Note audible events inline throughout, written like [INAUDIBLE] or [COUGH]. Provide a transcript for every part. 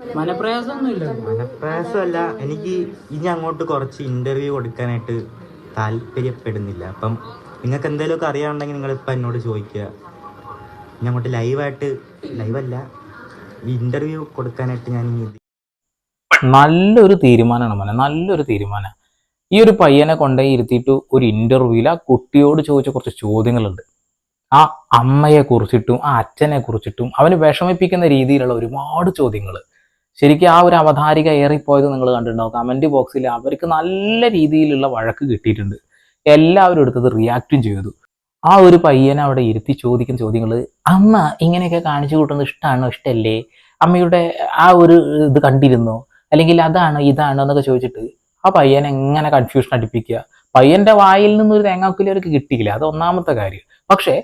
മനപ്രയാസമൊന്നുമില്ല. മനപ്രയാസമല്ല. എനിക്ക് ഇനി അങ്ങോട്ട് കുറച്ച് ഇന്റർവ്യൂ കൊടുക്കാനായിട്ട് താല്പര്യപ്പെടുന്നില്ല. അപ്പം നിങ്ങൾക്ക് എന്തെങ്കിലുമൊക്കെ അറിയാനുണ്ടെങ്കിൽ നിങ്ങൾ ഇപ്പം എന്നോട് ചോദിക്കുക. ഇനി അങ്ങോട്ട് ലൈവായിട്ട് ലൈവല്ല ഇന്റർവ്യൂ കൊടുക്കാനായിട്ട് ഞാൻ നല്ലൊരു തീരുമാനമാണ് മോനെ. നല്ലൊരു തീരുമാനം. ഈ ഒരു പയ്യനെ കൊണ്ടുപോയി ഇരുത്തിയിട്ട് ഒരു ഇന്റർവ്യൂവിൽ ആ കുട്ടിയോട് ചോദിച്ച കുറച്ച് ചോദ്യങ്ങളുണ്ട്. ആ അമ്മയെ കുറിച്ചിട്ടും ആ അച്ഛനെ കുറിച്ചിട്ടും അവന് വിഷമിപ്പിക്കുന്ന രീതിയിലുള്ള ഒരുപാട് ചോദ്യങ്ങൾ ശരിക്കും ആ ഒരു അവതാരിക ഏറിപ്പോയത് നിങ്ങൾ കണ്ടിട്ടുണ്ടാവും. കമന്റ് ബോക്സിൽ അവർക്ക് നല്ല രീതിയിലുള്ള വഴക്ക് കിട്ടിയിട്ടുണ്ട്. എല്ലാവരും എടുത്തത് റിയാക്റ്റും ചെയ്തു. ആ ഒരു പയ്യനെ അവിടെ ഇരുത്തി ചോദിക്കുന്ന ചോദ്യങ്ങൾ അമ്മ ഇങ്ങനെയൊക്കെ കാണിച്ചു കൂട്ടുന്നത് ഇഷ്ടമാണോ ഇഷ്ടമല്ലേ അമ്മയുടെ ആ ഒരു ഇത് കണ്ടിരുന്നോ? അല്ലെങ്കിൽ അതാണോ ഇതാണോ എന്നൊക്കെ ചോദിച്ചിട്ട് ആ പയ്യനെ എങ്ങനെ കൺഫ്യൂഷൻ അടിപ്പിക്കുക? പയ്യന്റെ വായിൽ നിന്ന് ഒരു തേങ്ങാക്കുലി അവർക്ക് കിട്ടിയില്ല. അത് ഒന്നാമത്തെ കാര്യം. പക്ഷേ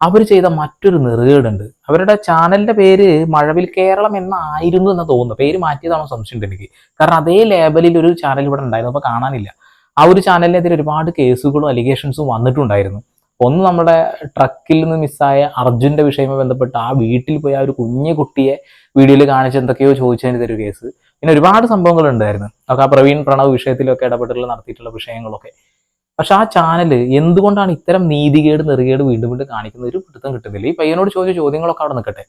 അവർ ചെയ്ത മറ്റൊരു നെറുകേടുണ്ട്. അവരുടെ ചാനലിന്റെ പേര് മഴവിൽ കേരളം എന്നായിരുന്നു എന്ന് തോന്നുന്നു. പേര് മാറ്റിയതാണോ സംശയമുണ്ട് എനിക്ക്. കാരണം അതേ ലേബലിൽ ഒരു ചാനൽ ഇവിടെ ഉണ്ടായിരുന്നു. അപ്പോൾ കാണാനില്ല. ആ ഒരു ചാനലിനെതിരെ ഒരുപാട് കേസുകളും അലിഗേഷൻസും വന്നിട്ടുണ്ടായിരുന്നു. ഒന്ന് നമ്മുടെ ട്രക്കിൽ നിന്ന് മിസ്സായ അർജുന്റെ വിഷയവുമായി ബന്ധപ്പെട്ട് ആ വീട്ടിൽ പോയി ആ ഒരു കുഞ്ഞു കുട്ടിയെ വീഡിയോയിൽ കാണിച്ച് എന്തൊക്കെയോ ചോദിച്ചതിനെതിരെ കേസ്. പിന്നെ ഒരുപാട് സംഭവങ്ങൾ ഉണ്ടായിരുന്നു ഒക്കെ ആ പ്രവീൺ പ്രണവ് വിഷയത്തിലൊക്കെ ഇടപെട്ടുള്ള നടത്തിയിട്ടുള്ള വിഷയങ്ങളൊക്കെ. പക്ഷെ ആ ചാനൽ എന്തുകൊണ്ടാണ് ഇത്തരം നീതികേട് നെറുകേട് വീണ്ടും വീണ്ടും കാണിക്കുന്നത്? ഒരു പിടുത്തം കിട്ടുന്നില്ല. ഈ പയ്യനോട് ചോദിച്ച ചോദ്യങ്ങളൊക്കെ അവിടെ നിൽക്കട്ടെ.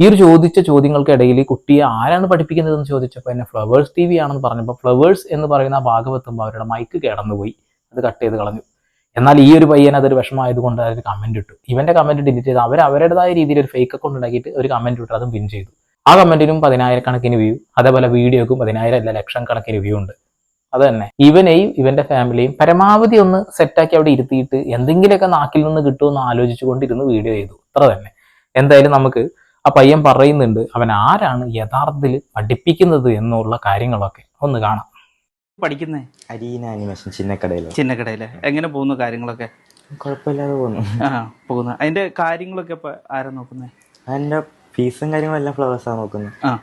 ഈ ഒരു ചോദിച്ച ചോദ്യങ്ങൾക്കിടയിൽ ഈ കുട്ടിയെ ആരാണ് പഠിപ്പിക്കുന്നതെന്ന് ചോദിച്ചപ്പോൾ എന്നെ ഫ്ലവേഴ്സ് ടി വി ആണെന്ന് പറഞ്ഞപ്പോൾ ഫ്ലവേഴ്സ് എന്ന് പറയുന്ന ആ ഭാഗമെത്തുമ്പോൾ അവരുടെ മൈക്ക് കിടന്നുപോയി. അത് കട്ട് ചെയ്ത് കളഞ്ഞു. എന്നാൽ ഈ ഒരു പയ്യൻ അതൊരു വിഷമമായതുകൊണ്ട് അതൊരു കമന്റ് ഇട്ടു. ഇവന്റെ കമന്റ് ഡിലീറ്റ് ചെയ്ത് അവർ അവരുടേതായ രീതിയിൽ ഒരു ഫേക്ക് അക്കൗണ്ട് ഉണ്ടാക്കിയിട്ട് ഒരു കമന്റ് ഇട്ടു. അതും പിൻ ചെയ്തു. ആ കമന്റിനും പതിനായിരക്കണക്കിന് വ്യൂ അതേപോലെ വീഡിയോക്കും പതിനായിരം അല്ല ലക്ഷം കണക്കിന് വ്യൂ ഉണ്ട്. അത് തന്നെ ഇവനെയും ഇവന്റെ ഫാമിലിയും പരമാവധി ഒന്ന് സെറ്റാക്കി അവിടെ ഇരുത്തിയിട്ട് എന്തെങ്കിലുമൊക്കെ നാക്കിൽ നിന്ന് കിട്ടുമെന്ന് ആലോചിച്ചുകൊണ്ടിരുന്ന് വീഡിയോ ചെയ്തു. അത്ര തന്നെ. എന്തായാലും നമുക്ക് ആ പയ്യൻ പറയുന്നുണ്ട് അവൻ ആരാണ് യഥാർത്ഥത്തിൽ പഠിപ്പിക്കുന്നത് എന്നുള്ള കാര്യങ്ങളൊക്കെ. ഒന്ന് കാണാം. പഠിക്കുന്നേ? അരീന അനിമേഷൻ ചിന്നക്കടയിൽ ചിന്നക്കടയിൽ. എങ്ങനെ പോകുന്നു കാര്യങ്ങളൊക്കെ? കുഴപ്പമില്ലാതെ പോകുന്നു. ആ പോകുന്നു. അതിന്റെ കാര്യങ്ങളൊക്കെ ഇപ്പൊ ആരാ നോക്കുന്നേ? അതിന്റെ ഫീസും കാര്യങ്ങളും എല്ലാം ഫ്ലവേഴ്സാണ് നോക്കുന്നത്. ആ.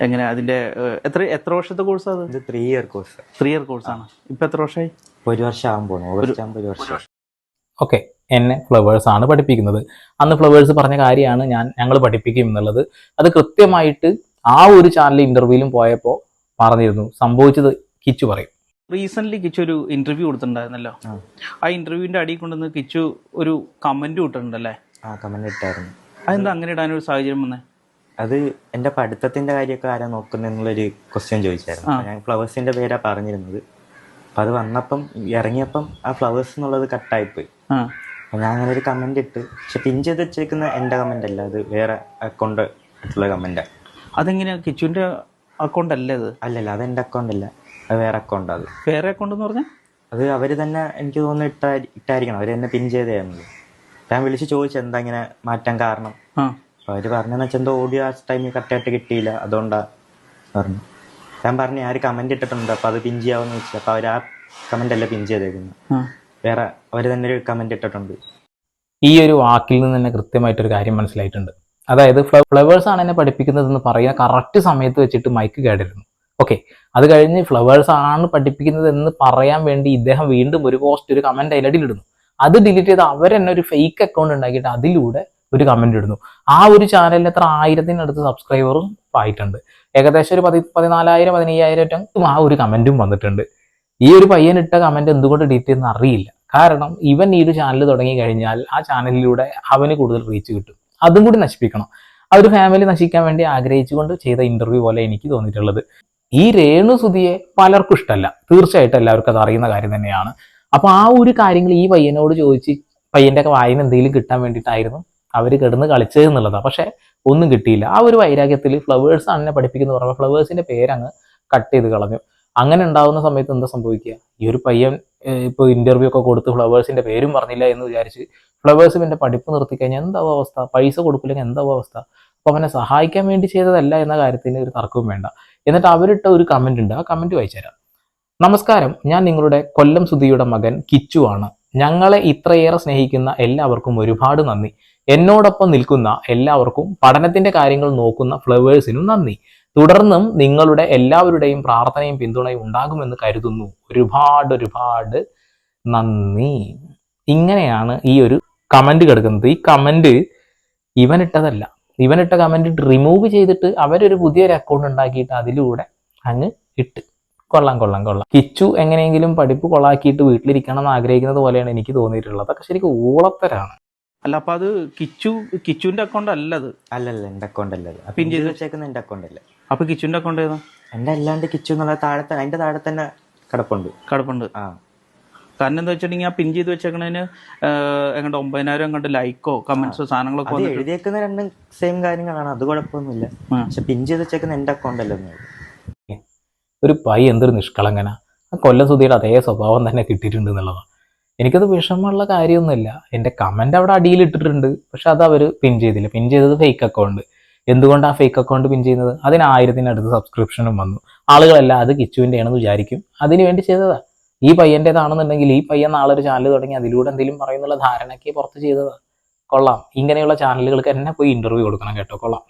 എങ്ങനെ? അതിന്റെ എത്ര എത്ര വർഷത്തെ കോഴ്സ് അത്? ഇത് three year course three year കോഴ്സാണ് ഇപ്പൊ എത്ര വർഷമായി ഒരു വർഷം ആകുമ്പോൾ ഒരു വർഷം ഓക്കെ എന്നെ ഫ്ലവേഴ്സ് ആണ് പഠിപ്പിക്കുന്നത്. അന്ന് ഫ്ലവേഴ്സ് പറഞ്ഞ കാര്യമാണ് ഞാൻ ഞങ്ങൾ പഠിപ്പിക്കും എന്നുള്ളത്. അത് കൃത്യമായിട്ട് ആ ഒരു ചാനൽ ഇന്റർവ്യൂവിലും പോയപ്പോൾ പറഞ്ഞിരുന്നു. സംഭവിച്ചത് കിച്ചു പറയും. റീസെന്റ് കിച്ചു ഒരു ഇന്റർവ്യൂ കൊടുത്തിട്ടുണ്ടായിരുന്നല്ലോ. ആ. ആ ഇന്റർവ്യൂവിന്റെ അടിയിൽ കൊണ്ടുവന്ന് കിച്ചു ഒരു കമന്റ് കിട്ടുന്നുണ്ടല്ലേ ആ കമന്റ് ഇട്ടായിരുന്നു. അതെന്താ അങ്ങനെ ഇടാനൊരു സാഹചര്യം വന്നേ? അത് എന്റെ പഠിത്തത്തിന്റെ കാര്യമൊക്കെ ആരാ നോക്കുന്നത് എന്നുള്ളൊരു ക്വസ്റ്റ്യൻ ചോദിച്ചായിരുന്നു. ഞാൻ ഫ്ലവേഴ്സിന്റെ പേരാ പറഞ്ഞിരുന്നത്. അപ്പം അത് വന്നപ്പം ഇറങ്ങിയപ്പം ആ ഫ്ലവേഴ്സ് എന്നുള്ളത് കട്ടായിപ്പോയി അപ്പം ഞാൻ അങ്ങനെ ഒരു കമന്റ് ഇട്ട് പക്ഷെ പിൻ ചെയ്ത് വെച്ചേക്കുന്ന എന്റെ കമന്റ് അല്ല അത് വേറെ അക്കൗണ്ട് ആയിട്ടുള്ള കമന്റ് അതെങ്ങനെയാ? കിച്ചുവിന്റെ അക്കൗണ്ട് അല്ലേ അത്? അല്ലല്ല അത് എന്റെ അക്കൗണ്ട് അല്ല. അത് വേറെ അക്കൗണ്ട് അത്. വേറെ അക്കൗണ്ട് എന്ന് പറഞ്ഞാൽ അത് അവർ തന്നെ എനിക്ക് തോന്നുന്നു ഇട്ടാ ഇട്ടായിരിക്കണം. അവർ തന്നെ പിൻ ചെയ്തായിരുന്നത് ഞാൻ വിളിച്ച് ചോദിച്ചു എന്താ ഇങ്ങനെ മാറ്റാൻ കാരണം? അവർ പറഞ്ഞെന്ന് വെച്ചാൽ എന്തോ ഓഡിയോ ആ ടൈമിൽ കറക്റ്റായിട്ട് കിട്ടിയില്ല. അതുകൊണ്ടാ പറഞ്ഞു. ഞാൻ പറഞ്ഞു ആര് കമന്റ് ഇട്ടിട്ടുണ്ട്. അപ്പോൾ അത് പിൻ ചെയ്യാമെന്ന് വെച്ചു അപ്പോൾ അവർ ആ കമന്റ് അല്ല പിൻ ചെയ്തേക്കുന്നത് വേറെ അവർ തന്നെ ഒരു കമന്റ് ഇട്ടിട്ടുണ്ട്. ഈ ഒരു വാക്കിൽ നിന്ന് തന്നെ കൃത്യമായിട്ടൊരു കാര്യം മനസ്സിലായിട്ടുണ്ട്. അതായത് ഫ്ലവേഴ്സ് ആണ് എന്നെ പഠിപ്പിക്കുന്നതെന്ന് പറയുന്ന കറക്റ്റ് സമയത്ത് വെച്ചിട്ട് മൈക്ക് കേടായിരുന്നു ഓക്കെ അത് കഴിഞ്ഞ് ഫ്ലവേഴ്സ് ആണ് പഠിപ്പിക്കുന്നത് എന്ന് പറയാൻ വേണ്ടി ഇദ്ദേഹം വീണ്ടും ഒരു പോസ്റ്റ് ഒരു കമന്റ് അതിലടിയിലിടുന്നു അത് ഡിലീറ്റ് ചെയ്ത് അവരെന്നെ ഒരു ഫേക്ക് അക്കൗണ്ട് ഉണ്ടാക്കിയിട്ട് അതിലൂടെ ഒരു കമന്റ് ഇടുന്നു. ആ ഒരു ചാനലിൽ എത്ര ആയിരത്തിനടുത്ത് സബ്സ്ക്രൈബറും ആയിട്ടുണ്ട്. ഏകദേശം ഒരു പതി പതിനാലായിരം പതിനയ്യായിരം ആ ഒരു കമന്റും വന്നിട്ടുണ്ട്. ഈ ഒരു പയ്യൻ ഇട്ട കമന്റ് എന്തുകൊണ്ട് ഡിലീറ്റ് ചെയ്യുന്ന അറിയില്ല. കാരണം ഇവൻ ഈ ഒരു ചാനൽ തുടങ്ങി കഴിഞ്ഞാൽ ആ ചാനലിലൂടെ അവന് കൂടുതൽ റീച്ച് കിട്ടും. അതും കൂടി നശിപ്പിക്കണം. ആ ഒരു ഫാമിലി നശിക്കാൻ വേണ്ടി ആഗ്രഹിച്ചുകൊണ്ട് ചെയ്ത ഇന്റർവ്യൂ പോലെ എനിക്ക് തോന്നിയിട്ടുള്ളത്. ഈ രേണു സുതിയെ പലർക്കും ഇഷ്ടമല്ല. തീർച്ചയായിട്ടും എല്ലാവർക്കും അത് അറിയുന്ന കാര്യം തന്നെയാണ്. അപ്പൊ ആ ഒരു കാര്യങ്ങൾ ഈ പയ്യനോട് ചോദിച്ച് പയ്യന്റെ ഒക്കെ വായന എന്തെങ്കിലും കിട്ടാൻ വേണ്ടിയിട്ടായിരുന്നു? അവർ കിടന്ന് കളിച്ചത് എന്നുള്ളതാണ് പക്ഷെ ഒന്നും കിട്ടിയില്ല. ആ ഒരു വൈരാഗ്യത്തിൽ ഫ്ലവേഴ്സ് അങ്ങനെ പഠിപ്പിക്കുന്നു പഠിപ്പിക്കുന്ന ഫ്ലവേഴ്സിന്റെ പേരങ്ങ് കട്ട് ചെയ്ത് കളഞ്ഞു. അങ്ങനെ ഉണ്ടാവുന്ന സമയത്ത് എന്താ സംഭവിക്കുക? ഈ ഒരു പയ്യൻ ഇപ്പോൾ ഇന്റർവ്യൂ ഒക്കെ കൊടുത്ത് ഫ്ലവേഴ്സിന്റെ പേരും പറഞ്ഞില്ല എന്ന് വിചാരിച്ച് ഫ്ലവേഴ്സ് പിന്നെ പഠിപ്പ് നിർത്തി കഴിഞ്ഞാൽ എന്താവും അവസ്ഥ? പൈസ കൊടുക്കില്ലെങ്കിൽ എന്താവും അവസ്ഥ? അപ്പോൾ അവനെ സഹായിക്കാൻ വേണ്ടി ചെയ്തതല്ല എന്ന കാര്യത്തിന് ഒരു തർക്കവും വേണ്ട. എന്നിട്ട് അവരിട്ട ഒരു കമന്റ് ഉണ്ട്. ആ കമന്റ് വായിച്ചുതരാം നമസ്കാരം. ഞാൻ നിങ്ങളുടെ കൊല്ലം സുധിയുടെ മകൻ കിച്ചു ആണ്. ഞങ്ങളെ ഇത്രയേറെ സ്നേഹിക്കുന്ന എല്ലാവർക്കും ഒരുപാട് നന്ദി. എന്നോടൊപ്പം നിൽക്കുന്ന എല്ലാവർക്കും പഠനത്തിന്റെ കാര്യങ്ങൾ നോക്കുന്ന ഫ്ലവേഴ്സിനും നന്ദി. തുടർന്നും നിങ്ങളുടെ എല്ലാവരുടെയും പ്രാർത്ഥനയും പിന്തുണയും ഉണ്ടാകുമെന്ന് കരുതുന്നു. ഒരുപാട് ഒരുപാട് നന്ദി. ഇങ്ങനെയാണ് ഈ ഒരു കമന്റ് കിടക്കുന്നത്. ഈ കമന്റ് ഇവനിട്ടതല്ല. ഇവനിട്ട കമന്റ് റിമൂവ് ചെയ്തിട്ട് അവരൊരു പുതിയൊരു അക്കൗണ്ട് ഉണ്ടാക്കിയിട്ട് അതിലൂടെ അങ്ങ് ഇട്ട്. കൊള്ളാം കൊള്ളാം കൊള്ളാം. കിച്ചു എങ്ങനെയെങ്കിലും പഠിപ്പ് കൊള്ളാക്കിയിട്ട് വീട്ടിലിരിക്കണം എന്ന് ആഗ്രഹിക്കുന്നത് പോലെയാണ് എനിക്ക് തോന്നിയിട്ടുള്ളത്. അതൊക്കെ ശരിക്കും ഊളത്തരാണ്. അല്ല അപ്പൊ അത് കിച്ചു കിച്ചുവിന്റെ അക്കൗണ്ട് അല്ല അത് അല്ലല്ല എന്റെ അക്കൗണ്ട് അല്ല പിൻ പിൻ ചെയ്ത് ചെയ്ത് വെച്ചേക്കുന്ന എന്റെ അക്കൗണ്ട് അല്ല. അപ്പൊ കിച്ചുവിന്റെ അക്കൗണ്ട് ഏതാ? എന്റെ അല്ലാണ്ട് കിച്ചു എന്നുള്ള താഴെ തന്നെ അതിന്റെ താഴെ തന്നെ കിടപ്പുണ്ട്. കിടപ്പുണ്ട്. ആ. കാരണം എന്താ വെച്ചിട്ടുണ്ടെങ്കിൽ ആ പിൻ ചെയ്ത് വെച്ചേക്കണതിന് എങ്ങോട്ട് ഒമ്പതിനായിരം എങ്ങോട്ട് ലൈക്കോ കമന്റ്സോ സാധനങ്ങളൊക്കെ എഴുതിയേക്കുന്ന രണ്ടും സെയിം കാര്യങ്ങളാണ്. അത് കുഴപ്പമൊന്നുമില്ല. പക്ഷെ പിൻ ചെയ്ത് വെച്ചേക്കുന്ന എന്റെ അക്കൗണ്ട് അല്ലെന്ന് ഒരു പൈ എന്തൊരു നിഷ്കളങ്കന. ആ കൊല്ലം സുധിയുടെ അതേ സ്വഭാവം തന്നെ കിട്ടിയിട്ടുണ്ട് എന്നുള്ളതാണ്. എനിക്കത് വിഷമമുള്ള കാര്യമൊന്നുമില്ല. എന്റെ കമന്റ് അവിടെ അടിയിൽ ഇട്ടിട്ടുണ്ട്. പക്ഷെ അത് അവർ പിൻ ചെയ്തില്ല. പിൻ ചെയ്തത് ഫേക്ക് അക്കൗണ്ട് എന്തുകൊണ്ട് ആ ഫേക്ക് അക്കൗണ്ട് പിൻ ചെയ്യുന്നത്? അതിന് ആയിരത്തിനടുത്ത് സബ്സ്ക്രിപ്ഷനും വന്നു. ആളുകളെല്ലാം അത് കിച്ചുവിന്റെ ആണെന്ന് വിചാരിക്കും. അതിനു വേണ്ടി ചെയ്തതാ. ഈ പയ്യന്റെതാണെന്നുണ്ടെങ്കിൽ ഈ പയ്യൻ നാളെ ഒരു ചാനൽ തുടങ്ങി അതിലൂടെ എന്തെങ്കിലും പറയുന്നുള്ള ധാരണയ്ക്ക് പുറത്ത് ചെയ്തതാ. കൊള്ളാം. ഇങ്ങനെയുള്ള ചാനലുകൾക്ക് എന്നെ പോയി ഇന്റർവ്യൂ കൊടുക്കണം കേട്ടോ. കൊള്ളാം.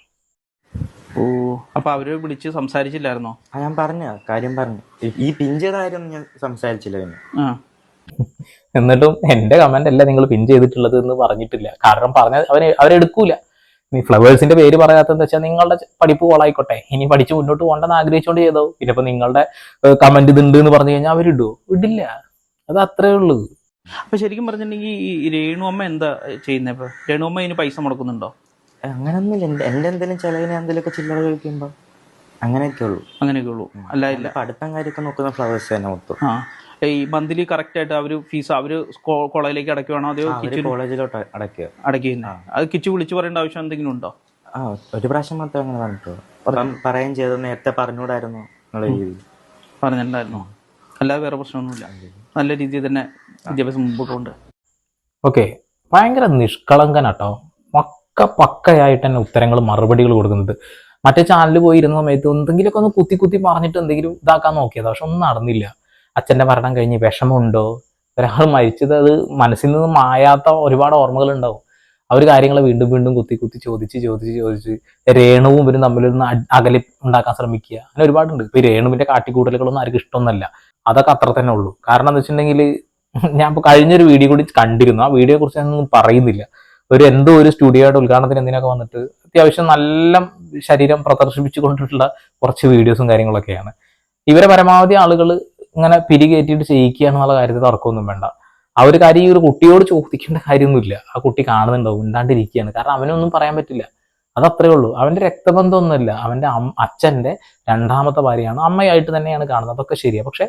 ഓ അപ്പൊ അവർ വിളിച്ച് സംസാരിച്ചില്ലായിരുന്നോ? ഞാൻ പറഞ്ഞ കാര്യം പറഞ്ഞു. ഈ- പിൻ ചെയ്ത കാര്യം ഞാൻ സംസാരിച്ചില്ല പിന്നെ. എന്നിട്ടും എന്റെ കമന്റ് അല്ല നിങ്ങൾ പിൻ ചെയ്തിട്ടുള്ളത് എന്ന് പറഞ്ഞിട്ടില്ല. കാരണം പറഞ്ഞ അവന് അവരെടുക്കൂല ഈ ഫ്ലവേഴ്സിന്റെ പേര് പറയാത്തതെന്ന് വെച്ചാൽ നിങ്ങളുടെ പഠിപ്പ് കോളായിക്കോട്ടെ. ഇനി പഠിച്ച് മുന്നോട്ട് പോകണ്ടെന്ന് ആഗ്രഹിച്ചുകൊണ്ട് ചെയ്തോ പിന്നെ ഇപ്പൊ നിങ്ങളുടെ കമന്റ് ഇതുണ്ട് എന്ന് പറഞ്ഞു കഴിഞ്ഞാൽ അവരിടുവോ ഇടില്ല. അത് അത്രേ ഉള്ളൂ. അപ്പൊ ശരിക്കും പറഞ്ഞിട്ടുണ്ടെങ്കിൽ ഈ രേണു അമ്മ എന്താ ചെയ്യുന്നത് ഇപ്പൊ? രേണു അമ്മ ഇതിന് പൈസ മുടക്കുന്നുണ്ടോ? അങ്ങനൊന്നുമില്ല. എന്റെ എന്റെ എന്തെങ്കിലും ചിലവിന് എന്തെങ്കിലുമൊക്കെ ചില്ലറ കഴിക്കുമ്പോ അങ്ങനെയൊക്കെ ഉള്ളൂ. അങ്ങനെയൊക്കെ ഉള്ളൂ. അല്ല ഇല്ല. അടുത്ത പഠിത്തം കാര്യമൊക്കെ നോക്കുന്ന ഫ്ലവേഴ്സ് തന്നെ മൊത്തം. ആ. ഈ മന്ത്ലി കറക്റ്റ് ആയിട്ട് അവർ ഫീസ് അവർ കോളേജിലേക്ക് അടയ്ക്കുവാണോ? അതോ കിച്ചു കോളേജിലോട്ട് അടയ്ക്കുക. അടയ്ക്കുന്നത് അത് കിച്ചു വിളിച്ചു പറയേണ്ട ആവശ്യം എന്തെങ്കിലും ഉണ്ടോ? ആ ഒരു പ്രാവശ്യം മാത്രമേ അങ്ങനെ പറഞ്ഞിട്ടുള്ളൂ. പറയുകയും ചെയ്തു. നേരത്തെ പറഞ്ഞുകൂടായിരുന്നു പറഞ്ഞിട്ടുണ്ടായിരുന്നു. അല്ലാതെ വേറെ പ്രശ്നമൊന്നുമില്ല. നല്ല രീതിയിൽ തന്നെ വിദ്യാഭ്യാസം മുമ്പോട്ട് ഉണ്ട് ഓക്കെ. ഭയങ്കര നിഷ്കളങ്കനാട്ടോ പക്ക പക്കയായിട്ട് തന്നെ ഉത്തരങ്ങൾ മറുപടികൾ കൊടുക്കുന്നത്. മറ്റേ ചാനലിൽ പോയിരുന്ന സമയത്ത് എന്തെങ്കിലുമൊക്കെ ഒന്ന് കുത്തി കുത്തി പറഞ്ഞിട്ട് എന്തെങ്കിലും ഇതാക്കാൻ നോക്കിയതാ. പക്ഷെ ഒന്നും നടന്നില്ല. അച്ഛന്റെ മരണം കഴിഞ്ഞ് വിഷമമുണ്ടോ? ഒരാൾ മരിച്ചത് അത് മനസ്സിൽ നിന്ന് മായാത്ത ഒരുപാട് ഓർമ്മകൾ ഉണ്ടാവും അവർ കാര്യങ്ങൾ വീണ്ടും വീണ്ടും കുത്തി കുത്തി ചോദിച്ച് ചോദിച്ച് ചോദിച്ച് രേണുവും ഇവരും തമ്മിലൊന്ന് അകലി ഉണ്ടാക്കാൻ ശ്രമിക്കുക. അങ്ങനെ ഒരുപാടുണ്ട്. ഇപ്പൊ രേണുവിന്റെ കാട്ടിക്കൂട്ടലുകളൊന്നും ആർക്കും ഇഷ്ടമൊന്നല്ല അതൊക്കെ അത്ര തന്നെ ഉള്ളൂ. കാരണം എന്താ വെച്ചിട്ടുണ്ടെങ്കിൽ [LAUGHS] ഞാൻ ഇപ്പോൾ കഴിഞ്ഞൊരു വീഡിയോ കൂടി കണ്ടിരുന്നു. ആ വീഡിയോയെ കുറിച്ച് ഞാനൊന്നും പറയുന്നില്ല. ഒരു എന്തോ ഒരു സ്റ്റുഡിയോയുടെ ഉദ്ഘാടനത്തിന് എന്തിനൊക്കെ വന്നിട്ട് അത്യാവശ്യം നല്ല ശരീരം പ്രദർശിപ്പിച്ചു കൊണ്ടിട്ടുള്ള കുറച്ച് വീഡിയോസും കാര്യങ്ങളൊക്കെയാണ്. ഇവരെ പരമാവധി ആളുകൾ ഇങ്ങനെ പിരികേറ്റിട്ട് ചെയ്യിക്കുക എന്നുള്ള കാര്യത്തിൽ തർക്കമൊന്നും വേണ്ട. ആ ഒരു കാര്യം ഈ ഒരു കുട്ടിയോട് ചോദിക്കേണ്ട കാര്യമൊന്നുമില്ല. ആ കുട്ടി കാണുന്നുണ്ടാവും ഉണ്ടാണ്ടിരിക്കുകയാണ് കാരണം അവനൊന്നും പറയാൻ പറ്റില്ല. അത് അത്രേ ഉള്ളൂ. അവന്റെ രക്തബന്ധമൊന്നുമില്ല. അവന്റെ അച്ഛന്റെ രണ്ടാമത്തെ ഭാര്യയാണ്. അമ്മയായിട്ട് തന്നെയാണ് കാണുന്നത്. അതൊക്കെ ശരിയാണ് പക്ഷെ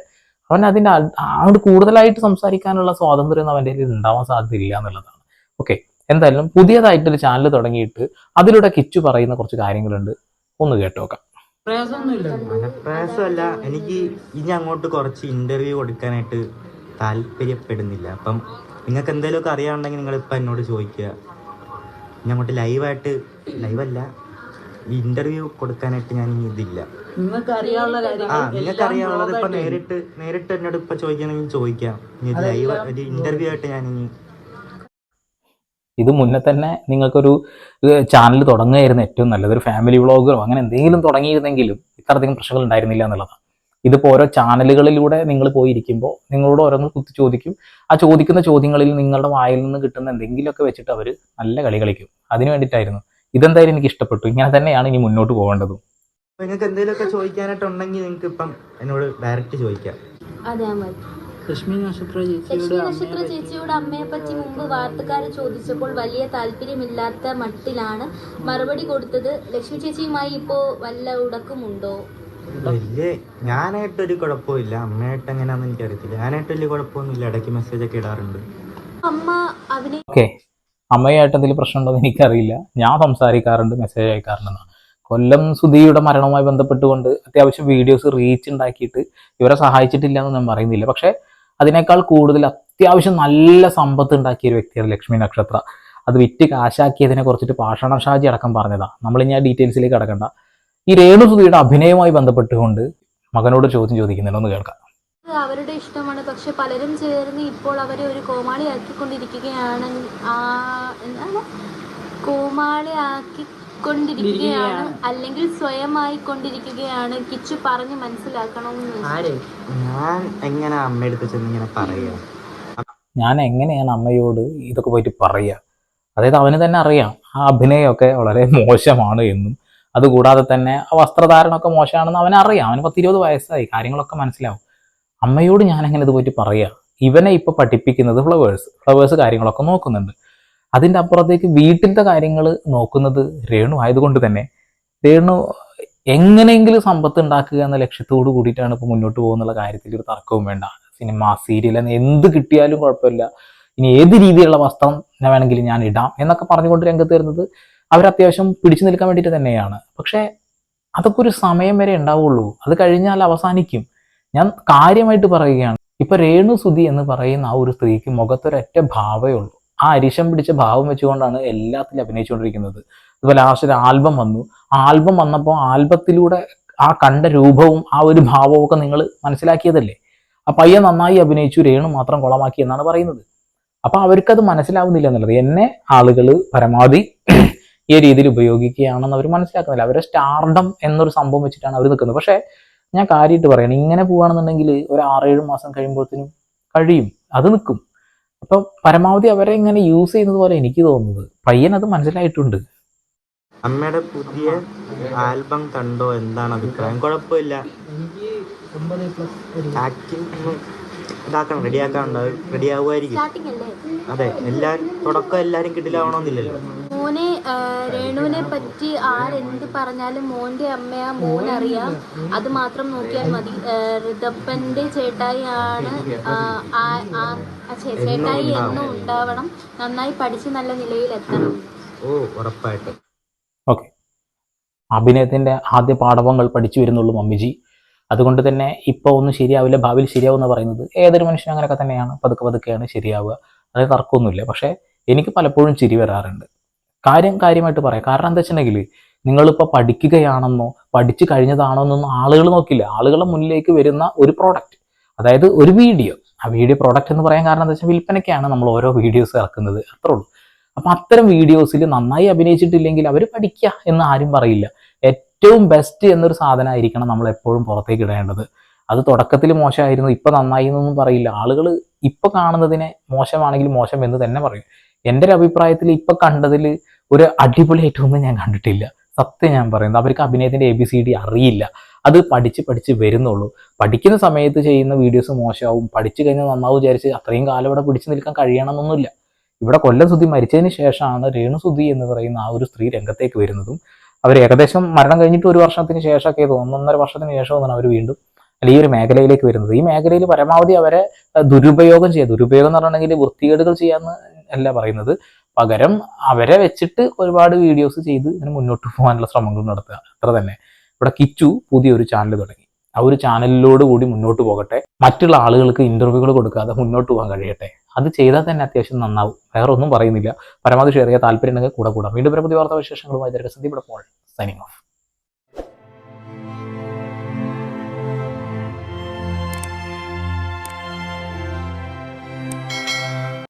അവൻ അതിന്റെ അങ്ങോട്ട് കൂടുതലായിട്ട് സംസാരിക്കാനുള്ള സ്വാതന്ത്ര്യം അവന്റെ കയ്യിൽ ഉണ്ടാവാൻ സാധ്യതയില്ല എന്നുള്ളതാണ്. ഓക്കെ. എന്തായാലും പുതിയതായിട്ടൊരു ചാനൽ തുടങ്ങിയിട്ട് അതിലൂടെ കിച്ചു പറയുന്ന കുറച്ച് കാര്യങ്ങളുണ്ട്. ഒന്ന് കേട്ടോക്കാം. മനപ്രയാസമല്ല. എനിക്ക് ഇനി അങ്ങോട്ട് കുറച്ച് ഇന്റർവ്യൂ കൊടുക്കാനായിട്ട് താല്പര്യപ്പെടുന്നില്ല. അപ്പം നിങ്ങൾക്ക് എന്തെങ്കിലുമൊക്കെ അറിയാനുണ്ടെങ്കിൽ നിങ്ങൾ ഇപ്പം എന്നോട് ചോദിക്കുക. ഇനി അങ്ങോട്ട് ലൈവായിട്ട് ലൈവല്ല ഈ ഇന്റർവ്യൂ കൊടുക്കാനായിട്ട് ഞാൻ ഇനി ഇതില്ല. നിങ്ങൾക്ക് അറിയാനുള്ളത് ഇപ്പൊ നേരിട്ട് നേരിട്ട് എന്നോട് ഇപ്പൊ ചോദിക്കണമെങ്കിൽ ചോദിക്കാം. ഇനി ലൈവ് ഒരു ഇന്റർവ്യൂ ആയിട്ട് ഞാൻ ഇനി ഇത് മുന്നേ തന്നെ നിങ്ങൾക്കൊരു ചാനൽ തുടങ്ങുകയായിരുന്നു ഏറ്റവും നല്ലത്. ഒരു ഫാമിലി വ്ളോഗറോ അങ്ങനെ എന്തെങ്കിലും തുടങ്ങിയിരുന്നെങ്കിലും ഇത്രയധികം പ്രശ്നങ്ങൾ ഉണ്ടായിരുന്നില്ല എന്നുള്ളതാണ്. ഇതിപ്പോൾ ഓരോ ചാനലുകളിലൂടെ നിങ്ങൾ പോയിരിക്കുമ്പോൾ നിങ്ങളോട് ഓരോന്ന് കുത്തി ചോദിക്കും. ആ ചോദിക്കുന്ന ചോദ്യങ്ങളിൽ നിങ്ങളുടെ വായിൽ നിന്ന് കിട്ടുന്ന എന്തെങ്കിലുമൊക്കെ വെച്ചിട്ട് അവർ നല്ല കളി കളിക്കും. അതിന് വേണ്ടിയിട്ടായിരുന്നു. ഇതെന്തായാലും എനിക്ക് ഇഷ്ടപ്പെട്ടു. ഇങ്ങനെ തന്നെയാണ് ഇനി മുന്നോട്ട് പോകേണ്ടതും. നിങ്ങൾക്ക് എന്തെങ്കിലുമൊക്കെ ചോദിക്കാനായിട്ടുണ്ടെങ്കിൽ നിങ്ങൾക്ക് ഇപ്പം എന്നോട് ഡയറക്റ്റ് ചോദിക്കാം. അതെ ലക്ഷ്മി നക്ഷത്ര ചേച്ചിയുടെ ലക്ഷ്മി അമ്മയെ നക്ഷത്ര ചേച്ചിയുടെ അമ്മയെ പറ്റി മുമ്പ് വാർത്തക്കാരെ ചോദിച്ചപ്പോൾ വലിയ താല്പര്യമില്ലാത്ത മട്ടിലാണ് മറുപടി കൊടുത്തത്. ലക്ഷ്മി ചേച്ചിയുമായി ഇപ്പോ വല്ല ഉടക്കമുണ്ടോ? വലിയ ഞാനായിട്ടൊരു കുഴപ്പമില്ല അമ്മയായിട്ട് എങ്ങനെയാണെന്ന് എനിക്കറിയത്തില്ല. ഞാനായിട്ട് വലിയ കുഴപ്പമൊന്നുമില്ല. ഇടയ്ക്ക് മെസ്സേജ് ഒക്കെ ഇടാറുണ്ട്. അമ്മ അഭിനയ ഓക്കെ. അമ്മയായിട്ട് എന്തെങ്കിലും പ്രശ്നമുണ്ടോ എന്ന് എനിക്കറിയില്ല. ഞാൻ സംസാരിക്കാറുണ്ട് മെസ്സേജ് അയക്കാറുണ്ടെന്നാണ് കൊല്ലം സുധിയുടെ മരണവുമായി ബന്ധപ്പെട്ടുകൊണ്ട് അത്യാവശ്യം വീഡിയോസ് റീച്ച് ഉണ്ടാക്കിയിട്ട് ഇവരെ സഹായിച്ചിട്ടില്ല എന്ന് ഞാൻ പറയുന്നില്ല. പക്ഷേ അതിനേക്കാൾ കൂടുതൽ അത്യാവശ്യം നല്ല സമ്പത്ത് ഉണ്ടാക്കിയ ഒരു വ്യക്തിയാണ് ലക്ഷ്മി നക്ഷത്ര. അത് വിറ്റ് കാശാക്കിയതിനെ കുറിച്ചിട്ട് പാഷാണം ഷാജി അടക്കം പറഞ്ഞതാ. നമ്മൾ ഇനി ആ ഡീറ്റെയിൽസിലേക്ക് കടക്കണ്ട ഈ രേണു സുധിയുടെ അഭിനയവുമായി ബന്ധപ്പെട്ടുകൊണ്ട് മകനോട് ചോദ്യം ചോദിക്കുന്നുണ്ട് ഒന്ന് കേൾക്കാം. അവരുടെ ഇഷ്ടമാണ്. പക്ഷെ പലരും ചേർന്ന് ഇപ്പോൾ അവരെ ഒരു കോമാളിയാക്കിക്കൊണ്ടിരിക്കുകയാണ്. ആ കോമാളിയാക്കിക്കൊണ്ടിരിക്കുകയാണ് അല്ലെങ്കിൽ സ്വയമായി കൊണ്ടിരിക്കുകയാണ്. കിച്ചു പറഞ്ഞു മനസ്സിലാക്കണമെന്ന് ആരെ? ഞാൻ എങ്ങനെ അമ്മയെടുത്ത് ചെന്ന് ഇങ്ങനെ പറയുക ഞാൻ എങ്ങനെയാണ് അമ്മയോട് ഇതൊക്കെ പോയിട്ട് പറയുക അതായത് അവന് തന്നെ അറിയാം. ആ അഭിനയമൊക്കെ വളരെ മോശമാണ് എന്നും. അതുകൂടാതെ തന്നെ ആ വസ്ത്രധാരണമൊക്കെ മോശമാണെന്ന് അവൻ അറിയാം. അവന് പത്തിരുപത് വയസ്സായി. കാര്യങ്ങളൊക്കെ മനസ്സിലാവും. അമ്മയോട് ഞാൻ എങ്ങനെ ഇത് പോയിട്ട് പറയുക ഇവനെ ഇപ്പൊ പഠിപ്പിക്കുന്നത് ഫ്ലവേഴ്സ് ഫ്ലവേഴ്സ് കാര്യങ്ങളൊക്കെ നോക്കുന്നുണ്ട്. അതിന്റെ അപ്പുറത്തേക്ക് വീട്ടിലത്തെ കാര്യങ്ങൾ നോക്കുന്നത് രേണു ആയതുകൊണ്ട് തന്നെ രേണു എങ്ങനെയെങ്കിലും സമ്പത്ത് ഉണ്ടാക്കുക എന്ന ലക്ഷ്യത്തോട് കൂടിയിട്ടാണ് ഇപ്പോൾ മുന്നോട്ട് പോകുന്നുള്ള കാര്യത്തിൽ ഒരു തർക്കവും വേണ്ട. സിനിമ സീരിയൽ എന്ന് എന്ത് കിട്ടിയാലും കുഴപ്പമില്ല. ഇനി ഏത് രീതിയിലുള്ള വസ്ത്രം വേണമെങ്കിലും ഞാൻ ഇടാം എന്നൊക്കെ പറഞ്ഞുകൊണ്ട് രംഗത്ത് വരുന്നത് അവർ അത്യാവശ്യം പിടിച്ചു നിൽക്കാൻ വേണ്ടിയിട്ട് തന്നെയാണ്. പക്ഷേ അതൊക്കെ ഒരു സമയം വരെ ഉണ്ടാവുള്ളൂ. അത് കഴിഞ്ഞാൽ അവസാനിക്കും. ഞാൻ കാര്യമായിട്ട് പറയുകയാണ്. ഇപ്പൊ രേണു സുധി എന്ന് പറയുന്ന ആ ഒരു സ്ത്രീക്ക് മുഖത്തൊരൊറ്റ ഭാവമേ ഉള്ളൂ. ആ അരിശം പിടിച്ച ഭാവം വെച്ചുകൊണ്ടാണ് എല്ലാത്തിലും അഭിനയിച്ചുകൊണ്ടിരിക്കുന്നത്. അതുപോലെ ലാസ്റ്റ് ഒരു ആൽബം വന്നു. ആൽബം വന്നപ്പോൾ ആൽബത്തിലൂടെ ആ കണ്ട രൂപവും ആ ഒരു ഭാവവും ഒക്കെ നിങ്ങൾ മനസ്സിലാക്കിയതല്ലേ? ആ പയ്യൻ നന്നായി അഭിനയിച്ചു രേണു മാത്രം കൊളമാക്കി എന്നാണ് പറയുന്നത്. അപ്പൊ അവർക്കത് മനസ്സിലാവുന്നില്ല എന്നുള്ളത്. എന്നെ ആളുകൾ പരമാവധി ഈ രീതിയിൽ ഉപയോഗിക്കുകയാണെന്ന് അവർ മനസ്സിലാക്കുന്നില്ല. അവരെ സ്റ്റാർഡം എന്നൊരു സംഭവം വെച്ചിട്ടാണ് അവർ നിൽക്കുന്നത്. പക്ഷേ ഞാൻ കാര്യമായിട്ട് പറയണം. ഇങ്ങനെ പോവുകയാണെന്നുണ്ടെങ്കിൽ ഒരു ആറേഴ് മാസം കഴിയുമ്പോഴത്തേനും കഴിയും. അത് നിൽക്കും. അപ്പൊ പരമാവധി അവരെ ഇങ്ങനെ യൂസ് ചെയ്യുന്നത് പോലെ എനിക്ക് തോന്നുന്നത്. പയ്യൻ അത് മനസ്സിലായിട്ടുണ്ട്. അമ്മയുടെ പുതിയ ആൽബം കണ്ടോ? എന്താണ് അഭിപ്രായം? കുഴപ്പമില്ല. ഇതാക്കണം റെഡിയാക്കാനുണ്ട് റെഡി ആവുമായിരിക്കും. സ്റ്റാർട്ടിങ് അല്ലേ? അതെ എല്ലാരും തുടക്കം എല്ലാരും കിട്ടില്ലാവണമെന്നില്ലല്ലോ മോനെ രേണുവിനെ പറ്റി ആരെന്ത് പറഞ്ഞാലും മോന്റെ അമ്മയാ മോൻ അറിയാം. അത് മാത്രം നോക്കിയാൽ മതി. ആ, ഋതപ്പന്റെ ചേട്ടായി ആണ് ആ, ആ- ആ- ആ ചേ- ചേട്ടായി എന്നും ഉണ്ടാവണം. നന്നായി പഠിച്ച് നല്ല നിലയിലെത്തണം. ഓ ഉറപ്പായിട്ട്. ഓക്കെ. അഭിനയത്തിന്റെ ആദ്യ പാഠവങ്ങൾ പഠിച്ചു വരുന്നുള്ളൂ മമ്മിജി. അതുകൊണ്ട് തന്നെ ഇപ്പോൾ ഒന്നും ശരിയാവില്ല ഭാവിയിൽ ശരിയാവും എന്ന് പറയുന്നത് ഏതൊരു മനുഷ്യനും അങ്ങനെയൊക്കെ തന്നെയാണ്. പതുക്കെ പതുക്കെയാണ് ശരിയാവുക. അത് തർക്കമൊന്നുമില്ല. പക്ഷേ എനിക്ക് പലപ്പോഴും ചിരി വരാറുണ്ട്. കാര്യം കാര്യമായിട്ട് പറയാം. കാരണം എന്താ വെച്ചിട്ടുണ്ടെങ്കിൽ നിങ്ങളിപ്പോൾ പഠിക്കുകയാണെന്നോ പഠിച്ചു കഴിഞ്ഞതാണോ എന്നൊന്നും ആളുകൾ നോക്കില്ല. ആളുകളുടെ മുന്നിലേക്ക് വരുന്ന ഒരു പ്രോഡക്റ്റ് അതായത് ഒരു വീഡിയോ ആ വീഡിയോ പ്രോഡക്റ്റ് എന്ന് പറയാൻ കാരണം എന്താ വെച്ചാൽ വിൽപ്പനയ്ക്കാണ് നമ്മൾ ഓരോ വീഡിയോസ് ഇറക്കുന്നത്. അത്രേ ഉള്ളൂ. അപ്പം അത്തരം വീഡിയോസിൽ നന്നായി അഭിനയിച്ചിട്ടില്ലെങ്കിൽ അവർ പഠിക്കുക എന്ന് ആരും പറയില്ല. ഏറ്റവും ബെസ്റ്റ് എന്നൊരു സാധനമായിരിക്കണം നമ്മൾ എപ്പോഴും പുറത്തേക്ക് ഇടേണ്ടത്. അത് തുടക്കത്തിൽ മോശമായിരുന്നു ഇപ്പം നന്നായി എന്നൊന്നും പറയില്ല. ആളുകൾ ഇപ്പം കാണുന്നതിനെ മോശമാണെങ്കിൽ മോശം എന്ന് തന്നെ പറയും. എന്റെ ഒരു അഭിപ്രായത്തിൽ ഇപ്പം കണ്ടതിൽ ഒരു അടിപൊളി ഏറ്റവും ഞാൻ കണ്ടിട്ടില്ല. സത്യം ഞാൻ പറയുന്നത് അവർക്ക് അഭിനയത്തിന്റെ എ ബി സി ഡി അറിയില്ല. അത് പഠിച്ച് പഠിച്ച് വരുന്നുള്ളൂ. പഠിക്കുന്ന സമയത്ത് ചെയ്യുന്ന വീഡിയോസ് മോശമാവും. പഠിച്ചു കഴിഞ്ഞാൽ നന്നാവും വിചാരിച്ച് അത്രയും കാലം ഇവിടെ പിടിച്ചു നിൽക്കാൻ കഴിയണമെന്നൊന്നുമില്ല. ഇവിടെ കൊല്ലം സുധി മരിച്ചതിന് ശേഷമാണ് രേണു സുധി എന്ന് പറയുന്ന ആ ഒരു സ്ത്രീ രംഗത്തേക്ക് വരുന്നതും. അവർ ഏകദേശം മരണം കഴിഞ്ഞിട്ട് ഒരു വർഷത്തിന് ശേഷമൊക്കെ തോന്നുന്നു. ഒന്നര വർഷത്തിന് ശേഷമാണ് അവർ വീണ്ടും അല്ല ഈ ഒരു മേഖലയിലേക്ക് വരുന്നത്. ഈ മേഖലയിൽ പരമാവധി അവരെ ദുരുപയോഗം ചെയ്യുക. ദുരുപയോഗം എന്ന് പറഞ്ഞിട്ടുണ്ടെങ്കിൽ വൃത്തികേടുകൾ ചെയ്യാന്ന് അല്ല പറയുന്നത്. പകരം അവരെ വെച്ചിട്ട് ഒരുപാട് വീഡിയോസ് ചെയ്ത് ഇതിന് മുന്നോട്ട് പോകാനുള്ള ശ്രമങ്ങൾ നടത്തുക. അത്ര തന്നെ. ഇവിടെ കിച്ചു പുതിയൊരു ചാനൽ തുടങ്ങി. ആ ഒരു ചാനലിലോട് കൂടി മുന്നോട്ട് പോകട്ടെ. മറ്റുള്ള ആളുകൾക്ക് ഇന്റർവ്യൂകൾ കൊടുക്കാതെ മുന്നോട്ട് പോകാൻ കഴിയട്ടെ. അത് ചെയ്താൽ തന്നെ അത്യാവശ്യം നന്നാവും. വേറെ ഒന്നും പറയുന്നില്ല. പരമാവധി ഷെയർ ചെയ്യാൻ താല്പര്യം ഉണ്ടെങ്കിൽ കൂടെ കൂടാം. വീണ്ടും പുതിയ വാർത്താ വിശേഷങ്ങളുമായി സന്ദീപ് സൈനിങ് ഓഫ്